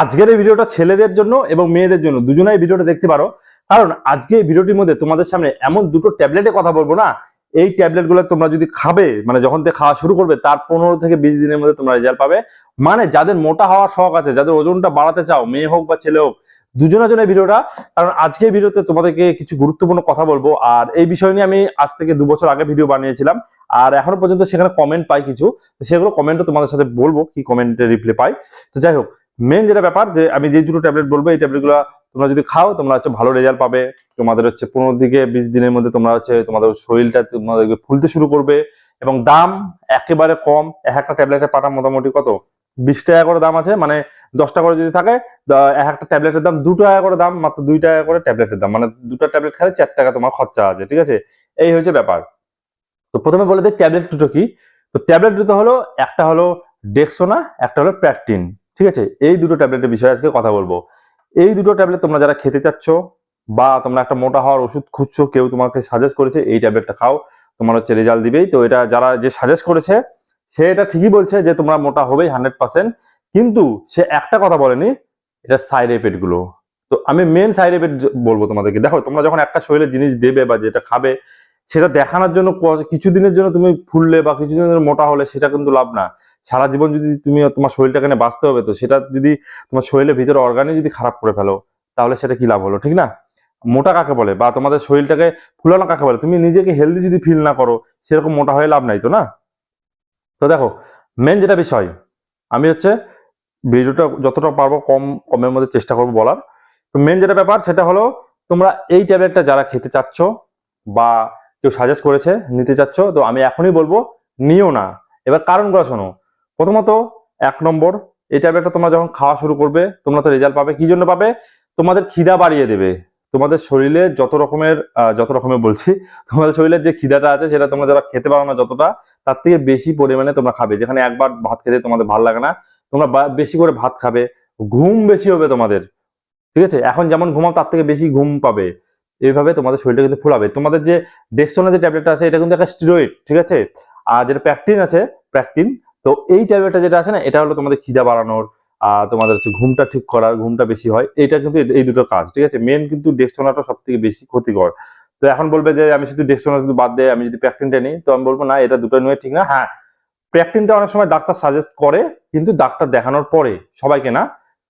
আজকের এই ভিডিওটা ছেলেদের জন্য এবং মেয়েদের জন্য, দুজনেই ভিডিওটা দেখতে পারো। কারণ আজকে এই ভিডিওটির মধ্যে তোমাদের সামনে এমন দুটো ট্যাবলেটে কথা বলব না। এই ট্যাবলেটগুলো তোমরা যদি খাবে মানে যখন থেকে খাওয়া শুরু করবে, তার পনেরো থেকে বিশ দিনের মধ্যে তোমরা রেজাল্ট পাবে। মানে যাদের মোটা হওয়ার শখ আছে, যাদের ওজনটা বাড়াতে চাও, মেয়ে হোক বা ছেলে হোক, দুজনের জন্য ভিডিওটা। কারণ আজকে ভিডিওতে তোমাদেরকে কিছু গুরুত্বপূর্ণ কথা বলব। আর এই বিষয় নিয়ে আমি আজ থেকে দু বছর আগে ভিডিও বানিয়েছিলাম। আর এখনও পর্যন্ত সেখানে কমেন্ট পাই কিছু। সেগুলো কমেন্টও তোমাদের সাথে বলব, কি কমেন্টে রিপ্লাই পাই। তো যাই হোক মেন যেটা ব্যাপার যে আমি যে দুটো ট্যাবলেট বলব, এই ট্যাবলেটগুলো তোমরা যদি খাও, তোমরা হচ্ছে ভালো রেজাল্ট পাবে। তোমাদের হচ্ছে পনেরো থেকে বিশ দিনের মধ্যে তোমরা হচ্ছে তোমাদের শরীরটা তোমাদেরকে ফুলতে শুরু করবে। এবং দাম একেবারে কম, এক একটা ট্যাবলেটের পাটা মোটামুটি কত? বিশ টাকা করে দাম আছে মানে দশটা করে যদি থাকে এক একটা ট্যাবলেটের দাম দু টাকা করে দাম, মাত্র দুই টাকা করে ট্যাবলেটের দাম। মানে দুটো ট্যাবলেট খেলে চার টাকা তোমার খরচা আছে, ঠিক আছে? এই হচ্ছে ব্যাপার। তো প্রথমে বলে দিই ট্যাবলেট দুটো কি? তো ট্যাবলেট দুটো হলো, একটা হলো ডেক্সোনা একটা হলো প্যাকটিন ঠিক আছে? এই দুটো ট্যাবলেটের বিষয়ে আজকে কথা বলব। এই দুটো ট্যাবলেট তোমরা যারা খেতে চাচ্ছ বা তোমরা একটা মোটা হওয়ার ওষুধ খুঁজছো, কেউ তোমাকে সাজেস্ট করেছে, এই ট্যাবলেটটা খাও, তোমার হচ্ছে রেজাল্ট দিবেই। তো এটা যারা যে সাজেস্ট করেছে, সে এটা ঠিকই বলছে যে তোমরা মোটা হবেই হান্ড্রেড পার্সেন্ট কিন্তু সে একটা কথা বলেনি, এটা সাইড এফেক্টগুলো তো আমি মেন সাইড এফেক্ট বলব তোমাদেরকে। দেখো, তোমরা যখন একটা শরীরে জিনিস দেবে বা যেটা খাবে, সেটা দেখানোর জন্য কিছুদিনের জন্য তুমি ফুললে বা কিছুদিনের জন্য মোটা হলে সেটা কিন্তু লাভ না। সারা জীবন যদি তুমি তোমার শরীরটাকে নিয়ে বাঁচতে হবে তো সেটা যদি তোমার শরীরের ভিতরে অর্গানে যদি খারাপ করে ফেলো, তাহলে সেটা কি লাভ হলো, ঠিক না? মোটা কাকে বলে? বা তোমাদের শরীরটাকে ফুলানো কাকে বলে? তুমি নিজেকে হেলদি যদি ফিল না করো, সেরকম মোটা হয়ে লাভ নাই তো না? তো দেখো মেন যেটা বিষয়, আমি হচ্ছে ভিডিওটা যতটা পারব কম কমের মধ্যে চেষ্টা করব বলার। তো মেন যেটা ব্যাপার, সেটা হলো তোমরা এই ট্যাবলেটটা যারা খেতে চাচ্ছ বা কেউ সাজেস্ট করেছে নিতে চাচ্ছ, তো আমি এখনই বলব নিও না। এবার কারণগুলো শোনো। প্রথমত, এক নম্বর, এই ট্যাবলেটটা তোমরা যখন খাওয়া শুরু করবে, তোমরা তো রেজাল্ট পাবে, কি জন্য পাবে? তোমাদের খিদা বাড়িয়ে দেবে। তোমাদের শরীরে যত রকমের যত রকমের বলছি, তোমাদের শরীরের যে খিদাটা আছে, সেটা তোমরা যারা খেতে পারো না যতটা, তার থেকে বেশি পরিমাণে তোমরা খাবে। যেখানে একবার ভাত খেতে তোমাদের ভালো লাগে না, তোমরা বেশি করে ভাত খাবে। ঘুম বেশি হবে তোমাদের। ঠিক আছে? এখন যেমন ঘুমাও, তার থেকে বেশি ঘুম পাবে। এইভাবে তোমাদের শরীরটা কিন্তু ফুলাবে। তোমাদের যে ডেক্সটোনা যে ট্যাবলেটটা আছে, এটা কিন্তু একটা স্টিরয়েড ঠিক আছে? আর যেটা প্যাকটিন আছে প্যাকটিন তো এই ট্যাবলেটটা যেটা আছে না, এটা হলো তোমাদের খিদা বাড়ানোর তোমাদের হচ্ছে ঘুমটা ঠিক করার, ঘুমটা বেশি হয়। এটা কিন্তু এই দুটো কাজ, ঠিক আছে? মেন কিন্তু ডেক্সটোনাটা সব থেকে বেশি ক্ষতিকর। তো এখন বলবে যে, আমি শুধু ডেক্সটোনা শুধু বাদ দেয় আমি যদি প্যাকটিনটা নিই, তো আমি বলব, না, এটা দুটো নিয়ে ঠিক না। হ্যাঁ প্যাকটিনটা অনেক সময় ডাক্তার সাজেস্ট করে, কিন্তু ডাক্তার দেখানোর পরে সবাইকে না,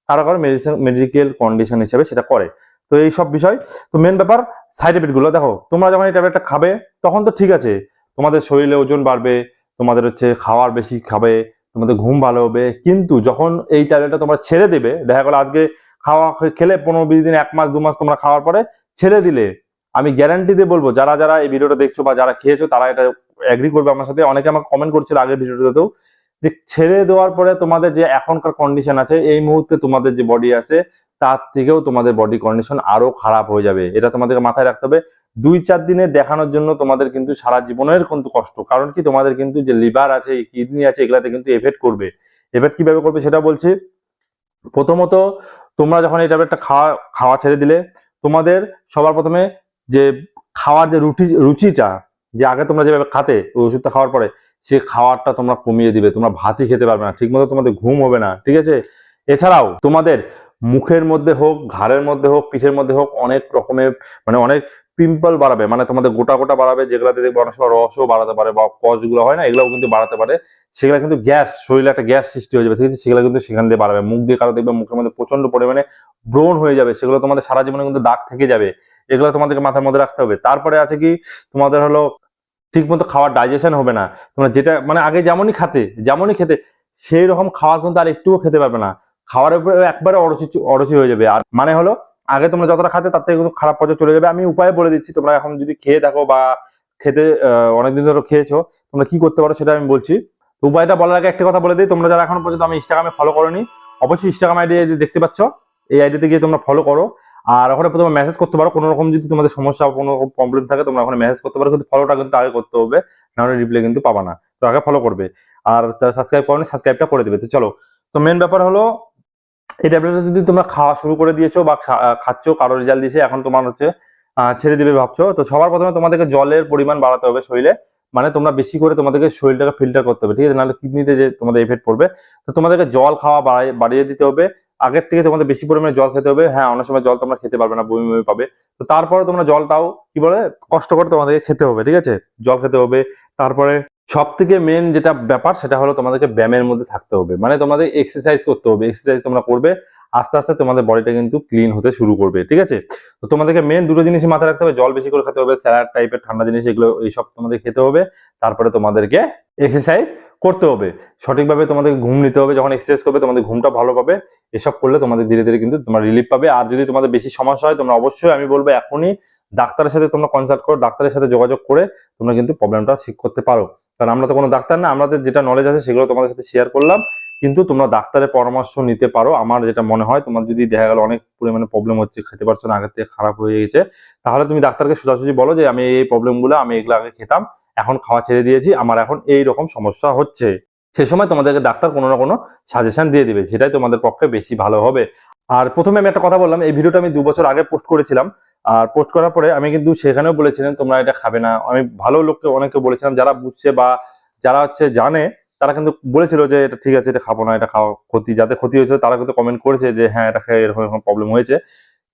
কারও কারও মেডিসিন মেডিকেল কন্ডিশন হিসেবে সেটা করে। তো এই সব বিষয়, তো মেন ব্যাপার সাইড এফেক্টগুলো, দেখো, তোমরা যখন এই ট্যাবলেটটা খাবে, তখন তো ঠিক আছে, তোমাদের শরীরে ওজন বাড়বে তোমাদের হচ্ছে খাওয়ার বেশি খাবে, তোমাদের ঘুম ভালো হবে। কিন্তু যখন এই ট্যাবলেটটা তোমরা ছেড়ে দেবে, দেখা গেলো আজকে খাওয়া খেলে পনেরো বিশ দিন, এক মাস, দু মাস তোমরা খাওয়ার পরে ছেড়ে দিলে, আমি গ্যারান্টি দিয়ে বলব, যারা যারা এই ভিডিওটা দেখছ বা যারা খেয়েছো, তারা এটা এগ্রি করবে আমার সাথে। অনেকে আমাকে কমেন্ট করছিল আগের ভিডিওটাতেও যে ছেড়ে দেওয়ার পরে তোমাদের যে এখনকার কন্ডিশন আছে, এই মুহূর্তে তোমাদের যে বডি আছে, তার থেকেও তোমাদের বডি কন্ডিশন আরও খারাপ হয়ে যাবে। এটা তোমাদেরকে মাথায় রাখতে হবে। দুই চার দিনে দেখানোর জন্য তোমাদের কিন্তু সারা জীবনের কিন্তু কষ্ট। কারণ কি? তোমাদের কিন্তু যে লিভার আছে কিডনি আছে, এগুলাতে কিন্তু এফেক্ট করবে। এফেক্ট কীভাবে করবে সেটা বলছি? প্রথমত তোমরা যখন এই ট্যাবলেটটা খাওয়া খাওয়া ছেড়ে দিলে, তোমাদের সবার প্রথমে যে খাওয়ার যে রুটি, রুচিটা, যে আগে তোমরা যেভাবে খাতে, ওই ওষুধটা খাওয়ার পরে, সে খাওয়ারটা তোমরা কমিয়ে দিবে। তোমরা ভাতই খেতে পারবে না। ঠিক মতো তোমাদের ঘুম হবে না, ঠিক আছে? এছাড়াও তোমাদের মুখের মধ্যে হোক, ঘাড়ের মধ্যে হোক, পিঠের মধ্যে হোক, অনেক রকমের মানে অনেক পিম্পল বাড়াবে মানে তোমাদের গোটা গোটা বাড়াবে, যেগুলোতে দেখবে অনেক সময় রসও বাড়াতে পারে বা কজগুলো হয় না, এগুলোও কিন্তু বাড়াতে পারে। সেগুলো কিন্তু গ্যাস, শরীরে একটা গ্যাস সৃষ্টি হয়ে যাবে, ঠিক আছে? সেগুলো কিন্তু সেখান দিয়ে বাড়াবে। মুখ দিয়ে কারও দেখবে মুখের মধ্যে প্রচণ্ড পরিমাণে ব্রণ হয়ে যাবে, সেগুলো তোমাদের সারা জীবনে কিন্তু দাগ থেকে যাবে। এগুলো তোমাদেরকে মাথার মধ্যে রাখতে হবে। তারপরে আছে কি? তোমাদের হলো ঠিক মতো খাওয়ার ডাইজেশন হবে না। তোমরা যেটা মানে আগে যেমনই খাতে, যেমনই খেতে সেই রকম খাওয়া কিন্তু আর একটুও খেতে পারবে না। খাওয়ার উপরে একবারে অরুচি অরুচি হয়ে যাবে। আর মানে হলো আগে তোমরা যতটা খাতে তার থেকে কিন্তু খারাপ পর্যায়ে চলে যাবে। আমি উপায় বলে দিচ্ছি, তোমরা এখন যদি খেয়ে থাকো বা খেতে অনেকদিন ধরে খেয়েছো, তোমরা কি করতে পারো সেটা আমি বলছি। উপায়টা বলার আগে একটা কথা বলে দিই, তোমরা যারা এখন পর্যন্ত আমি ইনস্টাগ্রামে ফলো করোনি, অবশ্যই ইনস্টাগ্রাম আইডি দেখতে পাচ্ছ, এই আইডিতে গিয়ে তোমরা ফলো করো। আর ওখানে প্রথমে মেসেজ করতে পারো, কোনো রকম যদি তোমাদের সমস্যা কোনো রকম প্রবলেম থাকে, তোমরা ওখানে মেসেজ করতে পারো, কিন্তু ফলোটা কিন্তু আগে করতে হবে, নাহলে রিপ্লাই কিন্তু পাবা না। তো আগে ফলো করবে। আর সাবস্ক্রাইব করো সাবস্ক্রাইবটা করে দেবে। তো চলো, তো মেন ব্যাপার হলো এই ট্যাবলেটটা যদি তোমরা খাওয়া শুরু করে দিয়েছ বা খাচ্ছ, কারও রেজাল্ট দিয়েছে, এখন তোমার হচ্ছে ছেড়ে দিবে ভাবছ। তো সবার প্রথমে তোমাদেরকে জলের পরিমাণ বাড়াতে হবে শরীরে। মানে তোমরা বেশি করে তোমাদেরকে শরীরটাকে ফিল্টার করতে হবে, ঠিক আছে? নাহলে কিডনিতে যে তোমাদের এফেক্ট পড়বে। তো তোমাদেরকে জল খাওয়া বাড়িয়ে দিতে হবে। আগের থেকে তোমাদের বেশি পরিমাণে জল খেতে হবে। হ্যাঁ অনেক সময় জল তোমরা খেতে পারবে না, বমি বমি পাবে। তো তারপরে তোমরা জলটাও কি বলে? কষ্ট করে তোমাদেরকে খেতে হবে, ঠিক আছে? জল খেতে হবে। তারপরে সব থেকে মেন যেটা ব্যাপার সেটা হলো তোমাদেরকে ব্যায়ামের মধ্যে থাকতে হবে। মানে তোমাদের এক্সারসাইজ করতে হবে। এক্সারসাইজ তোমরা করবে, আস্তে আস্তে তোমাদের বডিটা কিন্তু ক্লিন হতে শুরু করবে, ঠিক আছে? তো তোমাদেরকে মেন দুটো জিনিসই মাথায় রাখতে হবে। জল বেশি করে খেতে হবে স্যালাড টাইপের ঠান্ডা জিনিস এগুলো, এইসব তোমাদের খেতে হবে। তারপরে তোমাদেরকে এক্সারসাইজ করতে হবে। সঠিকভাবে তোমাদের ঘুম নিতে হবে। যখন এক্সারসাইজ করবে, তোমাদের ঘুমটা ভালো পাবে। এসব করলে তোমাদের ধীরে ধীরে কিন্তু তোমরা রিলিফ পাবে। আর যদি তোমাদের বেশি সমস্যা হয়, তোমরা অবশ্যই আমি বলব এখনই ডাক্তারের সাথে তোমরা কনসাল্ট করো, ডাক্তারের সাথে যোগাযোগ করে তোমরা কিন্তু প্রবলেমটা ঠিক করতে পারো। কারণ আমরা তো কোনো ডাক্তার না, আমাদের যেটা নলেজ আছে সেগুলো তোমাদের সাথে শেয়ার করলাম। কিন্তু তোমরা ডাক্তারের পরামর্শ নিতে পারো। আমার যেটা মনে হয়, তোমার যদি দেখা গেল অনেক পরিমাণে প্রবলেম হচ্ছে, খেতে পারছ না, আগের থেকে খারাপ হয়ে গেছে, তাহলে তুমি ডাক্তারকে সোজাসুজি বলো যে, আমি এই প্রবলেমগুলো আমি এগুলো আগে খেতাম, এখন খাওয়া ছেড়ে দিয়েছি, আমার এখন এই রকম সমস্যা হচ্ছে। সে সময় তোমাদেরকে ডাক্তার কোনো না কোনো সাজেশন দিয়ে দেবে, সেটাই তোমাদের পক্ষে বেশি ভালো হবে। আর প্রথমে আমি একটা কথা বললাম, এই ভিডিওটা আমি দু বছর আগে পোস্ট করেছিলাম। আর পোস্ট করার পরে আমি কিন্তু সেখানেও বলেছিলাম, তোমরা এটা খাবে না। আমি ভালো লোককে অনেকে বলেছিলাম, যারা বুঝছে বা যারা হচ্ছে জানে, তারা কিন্তু বলেছিল যে, এটা ঠিক আছে, এটা খাব না, এটা খাওয়া ক্ষতি। যাতে ক্ষতি হয়েছে তারা কিন্তু কমেন্ট করেছে যে হ্যাঁ এটা খেয়ে এরকম এরকম প্রবলেম হয়েছে।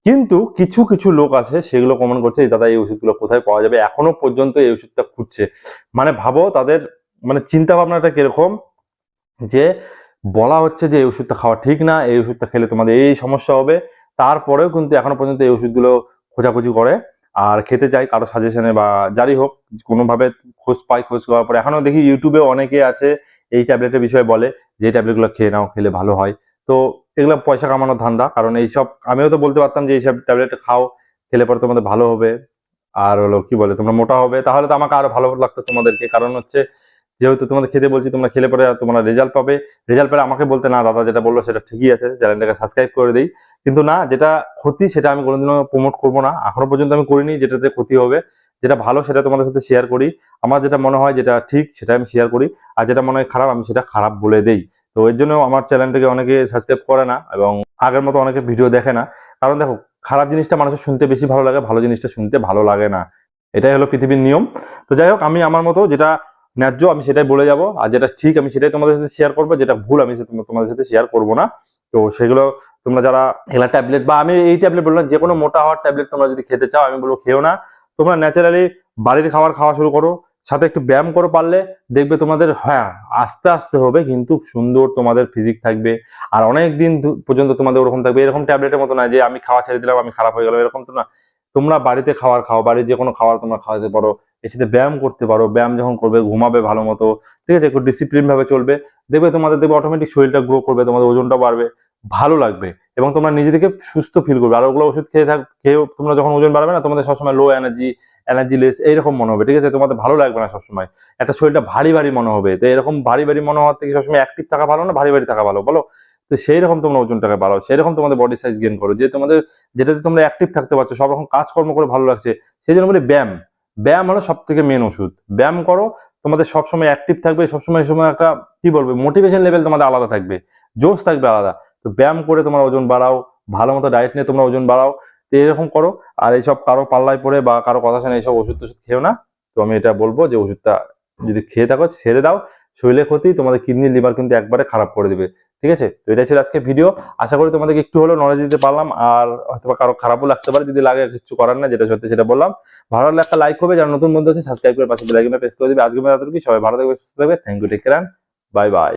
কিন্তু কিছু কিছু লোক আছে, সেগুলো কমেন্ট করছে দাদা, এই ওষুধগুলো কোথায় পাওয়া যাবে? এখনও পর্যন্ত এই ওষুধটা খুঁজছে। মানে ভাবো, তাদের মানে চিন্তা ভাবনাটা কীরকম? যে, বলা হচ্ছে যে, এই ওষুধটা খাওয়া ঠিক না, এই ওষুধটা খেলে তোমাদের এই সমস্যা হবে। তারপরেও কিন্তু এখনও পর্যন্ত এই ওষুধগুলো খোঁজাখুঁজি করে আর খেতে চাই কারও সাজেশনে বা যারই হোক, কোনোভাবে খোঁজ পাই, খোঁজ করার পরে। এখনও দেখি ইউটিউবে অনেকে আছে, এই ট্যাবলেটের বিষয়ে বলে যে ট্যাবলেটগুলো খেয়ে নাও, খেলে ভালো হয়। তো এগুলো পয়সা কামানোর ধান্দা, কারণ এইসব, আমিও তো বলতে পারতাম যে, এইসব ট্যাবলেট খাও, খেলে পরে তোমাদের ভালো হবে। আর হলো, কি বলে, তোমরা মোটা হবে। তাহলে তো আমাকে আরও ভালো লাগতো তোমাদেরকে। কারণ হচ্ছে, যেহেতু তোমাদের খেতে বলছি, তোমরা খেলে পরে তোমরা রেজাল্ট পাবে। রেজাল্ট পেলে আমাকে বলতে, না, দাদা যেটা বলল, সেটা ঠিকই আছে। চ্যানেলটাকে সাবস্ক্রাইব করে দিই। কিন্তু না, যেটা ক্ষতি সেটা আমি কোনোদিনও প্রমোট করব না। এখনও পর্যন্ত আমি করিনি যেটাতে ক্ষতি হবে। যেটা ভালো সেটা তোমাদের সাথে শেয়ার করি। আমার যেটা মনে হয় যেটা ঠিক সেটা আমি শেয়ার করি। আর যেটা মনে হয় খারাপ, আমি সেটা খারাপ বলে দেই। তো এর জন্য আমার চ্যানেলটাকে অনেকে সাবস্ক্রাইব করে না এবং আগের মতো অনেকে ভিডিও দেখে না। কারণ দেখো, খারাপ জিনিসটা মানুষের শুনতে বেশি ভালো লাগে, ভালো জিনিসটা শুনতে ভালো লাগে না। এটাই হলো পৃথিবীর নিয়ম। তো যাই হোক, আমি আমার মতো যেটা ন্যায্য আমি সেটাই বলে যাব। আর যেটা ঠিক আমি সেটাই তোমাদের সাথে শেয়ার করব। যেটা ভুল আমি তোমাদের সাথে শেয়ার করব না। তো সেগুলো তোমরা যারা এলা ট্যাবলেট বা আমি এই ট্যাবলেট বললাম যে কোনো মোটা হওয়ার ট্যাবলেট তোমরা যদি খেতে চাও, আমি বলব খেও না। তোমরা ন্যাচারালি বাড়ির খাবার খাওয়া শুরু করো, সাথে একটু ব্যায়াম করো পারলে দেখবে তোমাদের হ্যাঁ আস্তে আস্তে হবে, কিন্তু সুন্দর তোমাদের ফিজিক থাকবে। আর অনেক দিন পর্যন্ত তোমাদের ওরকম থাকবে। এরকম ট্যাবলেটের মতো না যে আমি খাওয়া ছেড়ে দিলাম, আমি খারাপ হয়ে গেলাম, এরকম তো না। তোমরা বাড়িতে খাবার খাও, বাড়ির যে কোনো খাবার তোমরা খাওয়াতে পারো, এর সাথে ব্যায়াম করতে পারো, ব্যায়াম যখন করবে, ঘুমাবে ভালো মতো, ঠিক আছে? একটু ডিসিপ্লিন ভাবে চলবে। দেখবে তোমাদের, দেখবে অটোমেটিক শরীরটা গ্রো করবে, তোমাদের ওজনটা বাড়বে। ভালো লাগবে এবং তোমরা নিজেদেরকে সুস্থ ফিল করবে। আর ওগুলো ওষুধ খেয়ে থাক, খেয়েও তোমরা যখন ওজন বাড়বে না, তোমাদের সবসময় লো এনার্জি এনার্জি লেস এইরকম মনে হবে, ঠিক আছে? তোমাদের ভালো লাগবে না সবসময়। একটা শরীরটা ভারী ভারী মনে হবে। তো এরকম ভারী ভারী মনে হওয়ার থেকে সবসময় অ্যাক্টিভ থাকা ভালো না ভারী ভারী থাকা ভালো? বলো? তো সেই রকম তোমরা ওজনটাকে বাড়াও সেই রকম তোমাদের বডি সাইজ গেন করো। যে তোমাদের, যেটাতে তোমরা অ্যাক্টিভ থাকতে পারছ, সব রকম কাজকর্ম করে ভালো লাগছে, সেই জন্য বলি ব্যায়াম। ব্যায়াম হলো সব থেকে মেন ওষুধ। ব্যায়াম করো, তোমাদের সবসময় অ্যাক্টিভ থাকবে, সবসময় সময় একটা, কি বলবে মোটিভেশন লেভেল তোমাদের আলাদা থাকবে। জোশ থাকবে আলাদা। তো ব্যায়াম করে তোমার ওজন বাড়াও, ভালো মতো ডায়েট নিয়ে তোমরা ওজন বাড়াও। তো এরকম করো, আর এইসব কারও পাল্লায় পড়ে বা কারও কথা শুনে এইসব ওষুধ টষুধ খেও না। তো আমি এটা বলব যে ওষুধটা যদি খেয়ে থাকো, ছেড়ে দাও। শরীরে ক্ষতি, তোমাদের কিডনি লিভার কিন্তু একবারে খারাপ করে দেবে। ঠিক আছে? তো এটাই ছিল আজকে ভিডিও আশা করি তোমাদেরকে একটু হলেও নলেজ দিতে পারলাম। আর হয়তো কারও খারাপও লাগতে পারে, যদি লাগে কিছু করার না যেটা সত্যি সেটা বললাম। ভালো লাগলে একটা লাইক করবে যারা নতুন বন্ধু আছে সাবস্ক্রাইব করে পাশে বেল আইকনে প্রেস করে দেবে। আজকে সবাই ভালো থাকবে, সুস্থ থাকবে। Thank you take care bye bye